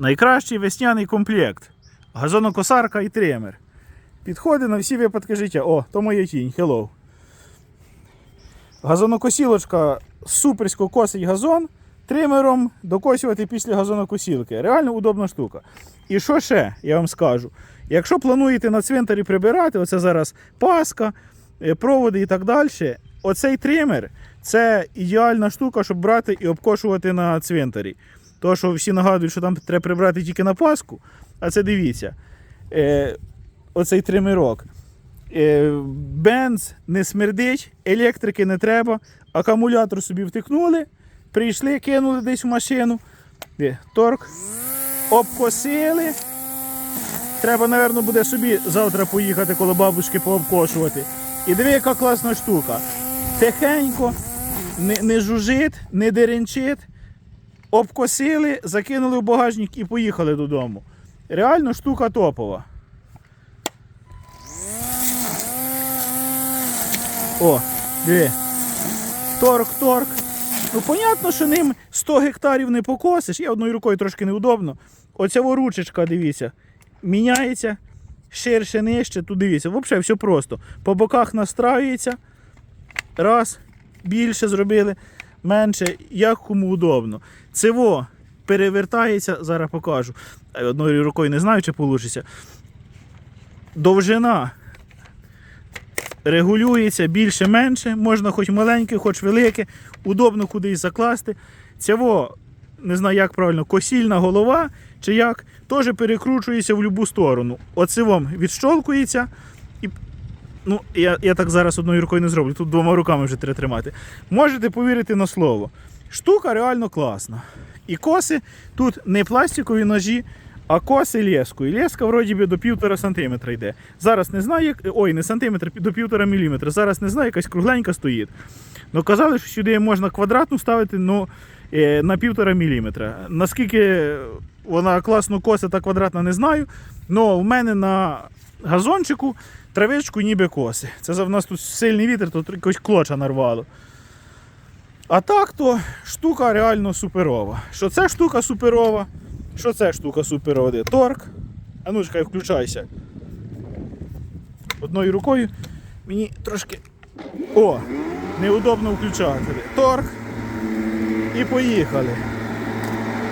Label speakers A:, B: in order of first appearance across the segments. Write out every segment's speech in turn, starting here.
A: Найкращий весняний комплект. Газонокосарка і тример. Підходить на всі випадки життя. О, то моя тінь. Hello. Газонокосілочка суперсько косить газон. Тримером докосювати після газонокосілки. Реально удобна штука. І що ще, я вам скажу? Якщо плануєте на цвинтарі прибирати, оце зараз паска, е, проводи і так далі, оцей тример це ідеальна штука, щоб брати і обкошувати на цвинтарі. То, що всі нагадують, що там треба прибрати тільки на паску, а це дивіться, е, оцей тримерок. Е, бенз не смердить, електрики не треба, акумулятор собі втикнули, прийшли, кинули десь в машину. Де? Торк. Обкосили. Треба, напевно, буде собі завтра поїхати коло бабушки пообкошувати. І диви, яка класна штука. Тихенько, не, не жужить, не деренчить. Обкосили, закинули в багажник і поїхали додому. Реально штука топова. О, диви. Торк, торк. Ну, понятно, що ним 100 гектарів не покосиш. Я одною рукою трошки неудобно. Оця воручечка, дивіться, міняється ширше, нижче. Тут дивіться, взагалі все просто. По боках настраюється. Раз, більше зробили, менше, як кому удобно. Цево перевертається, зараз покажу. Одною рукою не знаю, чи вийде. Довжина регулюється більше-менше, можна хоч маленьке, хоч велике, удобно кудись закласти. Цього, не знаю, як правильно, косільна голова чи як, теж перекручується в будь-яку сторону. Оцевом відщолкується. І, ну, я, я так зараз одною рукою не зроблю, тут двома руками вже треба тримати. Можете повірити на слово. Штука реально класна. І коси тут не пластикові ножі, а коси лескою. Леска вроді би до півтора сантиметра йде. Зараз не знаю, як. Ой, не сантиметр, до півтора міліметра. Зараз не знаю, якась кругленька стоїть. Ну казали, що сюди можна квадратну ставити, ну е, на півтора міліметра. Наскільки вона класно косить та квадратна, не знаю. Но в мене на газончику травичку ніби коси. Це в нас тут сильний вітер, то якось клоча нарвало. А так то штука реально суперова. Що це штука суперова? Що це штука суперова? Де? Торк. А ну чекай, включайся. Одною рукою мені трошки. О! Неудобно включати. Торк. І поїхали.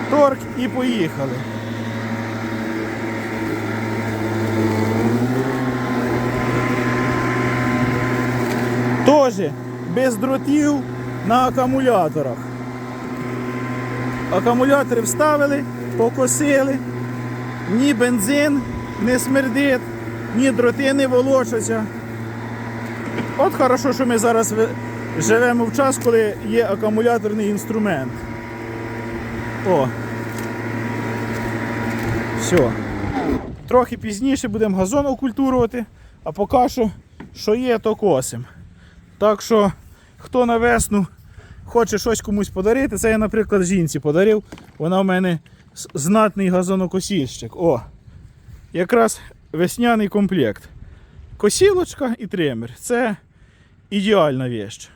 A: Торк і поїхали. Тоже без дротів на акумуляторах. Акумулятори вставили, покосили, ні бензин не смердить, ні дроти не волочаться. От хорошо, що ми зараз живемо в час, коли є акумуляторний інструмент. О. Все. Трохи пізніше будемо газон окультурувати, а поки що, що є, то косим. Так що, хто на весну хоче щось комусь подарити, це я, наприклад, жінці подарив. Вона в мене знатний газонокосільщик. О, якраз весняний комплект. Косілочка і тример. Це ідеальна вещь.